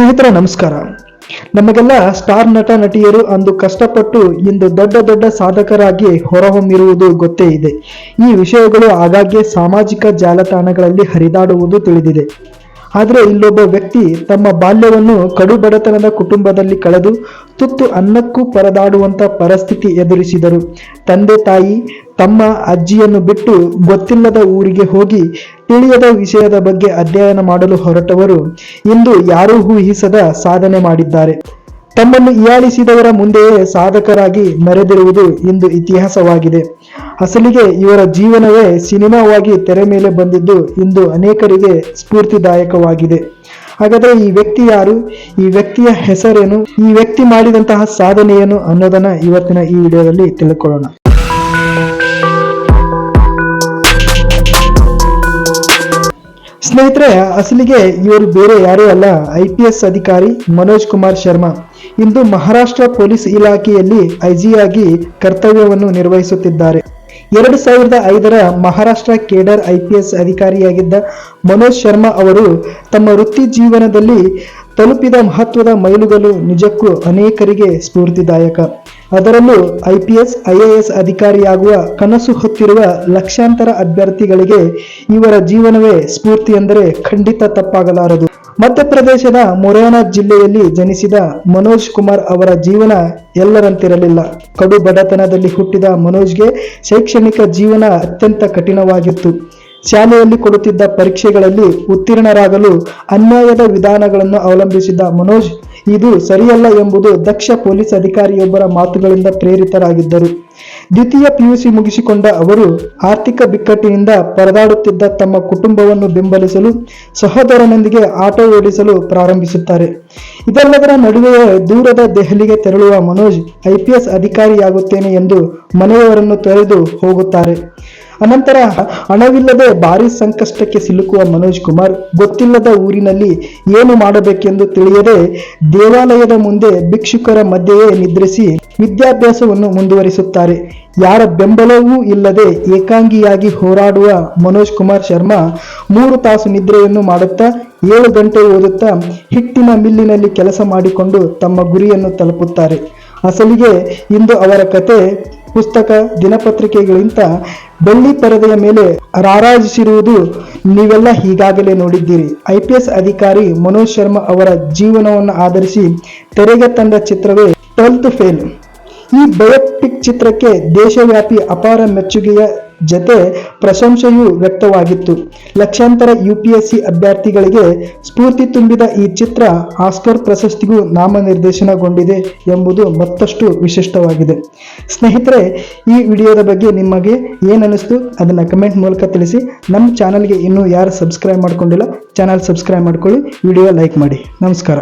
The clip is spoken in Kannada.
ಸ್ನೇಹಿತರ, ನಮಸ್ಕಾರ. ನಮಗೆಲ್ಲ ಸ್ಟಾರ್ ನಟ, ನಟಿಯರು ಅಂದು ಕಷ್ಟಪಟ್ಟು ಇಂದು ದೊಡ್ಡ ದೊಡ್ಡ ಸಾಧಕರಾಗಿ ಹೊರಹೊಮ್ಮಿರುವುದು ಗೊತ್ತೇ ಇದೆ. ಈ ವಿಷಯಗಳು ಆಗಾಗ್ಗೆ ಸಾಮಾಜಿಕ ಜಾಲತಾಣಗಳಲ್ಲಿ ಹರಿದಾಡುವುದು ತಿಳಿದಿದೆ. ಆದರೆ ಇಲ್ಲೊಬ್ಬ ವ್ಯಕ್ತಿ ತಮ್ಮ ಬಾಲ್ಯವನ್ನು ಕಡು ಬಡತನದ ಕುಟುಂಬದಲ್ಲಿ ಕಳೆದು ತುತ್ತು ಅನ್ನಕ್ಕೂ ಪರದಾಡುವಂತ ಪರಿಸ್ಥಿತಿ ಎದುರಿಸಿದರು. ತಂದೆ ತಾಯಿ ತಮ್ಮ ಅಜ್ಜಿಯನ್ನು ಬಿಟ್ಟು ಗೊತ್ತಿಲ್ಲದ ಊರಿಗೆ ಹೋಗಿ ತಿಳಿಯದ ವಿಷಯದ ಬಗ್ಗೆ ಅಧ್ಯಯನ ಮಾಡಲು ಹೊರಟವರು ಇಂದು ಯಾರೂ ಊಹಿಸದ ಸಾಧನೆ ಮಾಡಿದ್ದಾರೆ. ತಮ್ಮನ್ನು ಹೀಯಾಳಿಸಿದವರ ಮುಂದೆಯೇ ಸಾಧಕರಾಗಿ ಮೆರೆದಿರುವುದು ಇಂದು ಇತಿಹಾಸವಾಗಿದೆ. ಅಸಲಿಗೆ ಇವರ ಜೀವನವೇ ಸಿನಿಮಾವಾಗಿ ತೆರೆ ಮೇಲೆ ಬಂದಿದ್ದು ಇಂದು ಅನೇಕರಿಗೆ ಸ್ಫೂರ್ತಿದಾಯಕವಾಗಿದೆ. ಹಾಗಾದರೆ ಈ ವ್ಯಕ್ತಿ ಯಾರು? ಈ ವ್ಯಕ್ತಿಯ ಹೆಸರೇನು? ಈ ವ್ಯಕ್ತಿ ಮಾಡಿದಂತಹ ಸಾಧನೆಯೇನು ಅನ್ನೋದನ್ನ ಇವತ್ತಿನ ಈ ವಿಡಿಯೋದಲ್ಲಿ ತಿಳ್ಕೊಳ್ಳೋಣ. ಸ್ನೇಹಿತರೆ, ಅಸಲಿಗೆ ಇವರು ಬೇರೆ ಯಾರೂ ಅಲ್ಲ. ಐ ಅಧಿಕಾರಿ ಮನೋಜ್ ಕುಮಾರ್ ಶರ್ಮಾ. ಇಂದು ಮಹಾರಾಷ್ಟ್ರ ಪೊಲೀಸ್ ಇಲಾಖೆಯಲ್ಲಿ ಐಜಿಯಾಗಿ ಕರ್ತವ್ಯವನ್ನು ನಿರ್ವಹಿಸುತ್ತಿದ್ದಾರೆ. ಎರಡು ಸಾವಿರದ ಐದರ Maharashtra cadre I P S ಅಧಿಕಾರಿಯಾಗಿದ್ದ Manoj Sharma ಅವರು ತಮ್ಮ ವೃತ್ತಿ ಜೀವನದಲ್ಲಿ ತಲುಪಿದ ಮಹತ್ವದ ಮೈಲುಗಲ್ಲು ನಿಜಕ್ಕೂ ಅನೇಕರಿಗೆ ಸ್ಫೂರ್ತಿದಾಯಕ. ಅದರಲ್ಲೂ IPS P S, I A S ಅಧಿಕಾರಿಯಾಗುವ ಕನಸು ಹೊತ್ತಿರುವ ಲಕ್ಷಾಂತರ ಅಭ್ಯರ್ಥಿಗಳಿಗೆ ಇವರ ಜೀವನವೇ ಸ್ಫೂರ್ತಿ ಎಂದರೆ ಖಂಡಿತ ತಪ್ಪಾಗಲಾರದು. ಮಧ್ಯಪ್ರದೇಶದ ಮೊರೇನಾ ಜಿಲ್ಲೆಯಲ್ಲಿ ಜನಿಸಿದ ಮನೋಜ್ ಕುಮಾರ್ ಅವರ ಜೀವನ ಎಲ್ಲರಂತಿರಲಿಲ್ಲ. ಕಡು ಬಡತನದಲ್ಲಿ ಹುಟ್ಟಿದ ಮನೋಜ್ಗೆ ಶೈಕ್ಷಣಿಕ ಜೀವನ ಅತ್ಯಂತ ಕಠಿಣವಾಗಿತ್ತು. ಶಾಲೆಯಲ್ಲಿ ಕೊಡುತ್ತಿದ್ದ ಪರೀಕ್ಷೆಗಳಲ್ಲಿ ಉತ್ತೀರ್ಣರಾಗಲು ಅನ್ಯಾಯದ ವಿಧಾನಗಳನ್ನು ಅವಲಂಬಿಸಿದ್ದ ಮನೋಜ್, ಇದು ಸರಿಯಲ್ಲ ಎಂಬುದು ದಕ್ಷ ಪೊಲೀಸ್ ಅಧಿಕಾರಿಯೊಬ್ಬರ ಮಾತುಗಳಿಂದ ಪ್ರೇರಿತರಾಗಿದ್ದರು. ದ್ವಿತೀಯ ಪಿಯುಸಿ ಮುಗಿಸಿಕೊಂಡ ಅವರು ಆರ್ಥಿಕ ಬಿಕ್ಕಟ್ಟಿನಿಂದ ಪರದಾಡುತ್ತಿದ್ದ ತಮ್ಮ ಕುಟುಂಬವನ್ನು ಬೆಂಬಲಿಸಲು, ಸಹೋದರನೊಂದಿಗೆ ಆಟೋ ಓಡಿಸಲು ಪ್ರಾರಂಭಿಸುತ್ತಾರೆ. ಇದೆಲ್ಲದರ ನಡುವೆಯೇ ದೂರದ ದೆಹಲಿಗೆ ತೆರಳುವ ಮನೋಜ್ ಐಪಿಎಸ್ ಅಧಿಕಾರಿಯಾಗುತ್ತೇನೆ ಎಂದು ಮನೆಯವರನ್ನು ತೊರೆದು ಹೋಗುತ್ತಾರೆ. ಅನಂತರ ಹಣವಿಲ್ಲದೆ ಭಾರಿ ಸಂಕಷ್ಟಕ್ಕೆ ಸಿಲುಕುವ ಮನೋಜ್ ಕುಮಾರ್ ಗೊತ್ತಿಲ್ಲದ ಊರಿನಲ್ಲಿ ಏನು ಮಾಡಬೇಕೆಂದು ತಿಳಿಯದೆ ದೇವಾಲಯದ ಮುಂದೆ ಭಿಕ್ಷುಕರ ಮಧ್ಯೆಯೇ ನಿದ್ರಿಸಿ ವಿದ್ಯಾಭ್ಯಾಸವನ್ನು ಮುಂದುವರಿಸುತ್ತಾರೆ. ಯಾರ ಬೆಂಬಲವೂ ಇಲ್ಲದೆ ಏಕಾಂಗಿಯಾಗಿ ಹೋರಾಡುವ ಮನೋಜ್ ಕುಮಾರ್ ಶರ್ಮಾ ಮೂರು ತಾಸು ನಿದ್ರೆಯನ್ನು ಮಾಡುತ್ತಾ ಏಳು ಗಂಟೆ ಓದುತ್ತಾ ಹಿಟ್ಟಿನ ಮಿಲ್ಲಿನಲ್ಲಿ ಕೆಲಸ ಮಾಡಿಕೊಂಡು ತಮ್ಮ ಗುರಿಯನ್ನು ತಲುಪುತ್ತಾರೆ. ಅಸಲಿಗೆ ಇಂದು ಅವರ ಕತೆ ಪುಸ್ತಕ ದಿನಪತ್ರಿಕೆಗಳಿಂದ ಬೆಳ್ಳಿ ಪರದೆಯ ಮೇಲೆ ರಾರಾಜಿಸಿರುವುದು ನೀವೆಲ್ಲ ಈಗಾಗಲೇ ನೋಡಿದ್ದೀರಿ. ಐ ಅಧಿಕಾರಿ ಮನೋಜ್ ಶರ್ಮಾ ಅವರ ಜೀವನವನ್ನು ಆಧರಿಸಿ ತೆರೆಗೆ ತಂದ ಚಿತ್ರವೇ ಟ್ವೆಲ್ತ್ ಫೇಲ್. ಈ ಬಯೋಪಿಕ್ ಚಿತ್ರಕ್ಕೆ ದೇಶವ್ಯಾಪಿ ಅಪಾರ ಮೆಚ್ಚುಗೆಯ ಜತೆ ಪ್ರಶಂಸೆಯೂ ವ್ಯಕ್ತವಾಗಿತ್ತು. ಲಕ್ಷಾಂತರ ಯುಪಿಎಸ್ಸಿ ಅಭ್ಯರ್ಥಿಗಳಿಗೆ ಸ್ಫೂರ್ತಿ ತುಂಬಿದ ಈ ಚಿತ್ರ ಆಸ್ಕರ್ ಪ್ರಶಸ್ತಿಗೂ ನಾಮನಿರ್ದೇಶನಗೊಂಡಿದೆ ಎಂಬುದು ಮತ್ತಷ್ಟು ವಿಶಿಷ್ಟವಾಗಿದೆ. ಸ್ನೇಹಿತರೆ, ಈ ವಿಡಿಯೋದ ಬಗ್ಗೆ ನಿಮಗೆ ಏನನ್ನಿಸ್ತು ಅದನ್ನು ಕಮೆಂಟ್ ಮೂಲಕ ತಿಳಿಸಿ. ನಮ್ಮ ಚಾನಲ್ಗೆ ಇನ್ನೂ ಯಾರು ಸಬ್ಸ್ಕ್ರೈಬ್ ಮಾಡ್ಕೊಂಡಿಲ್ಲ, ಚಾನಲ್ ಸಬ್ಸ್ಕ್ರೈಬ್ ಮಾಡ್ಕೊಳ್ಳಿ, ವಿಡಿಯೋ ಲೈಕ್ ಮಾಡಿ. ನಮಸ್ಕಾರ.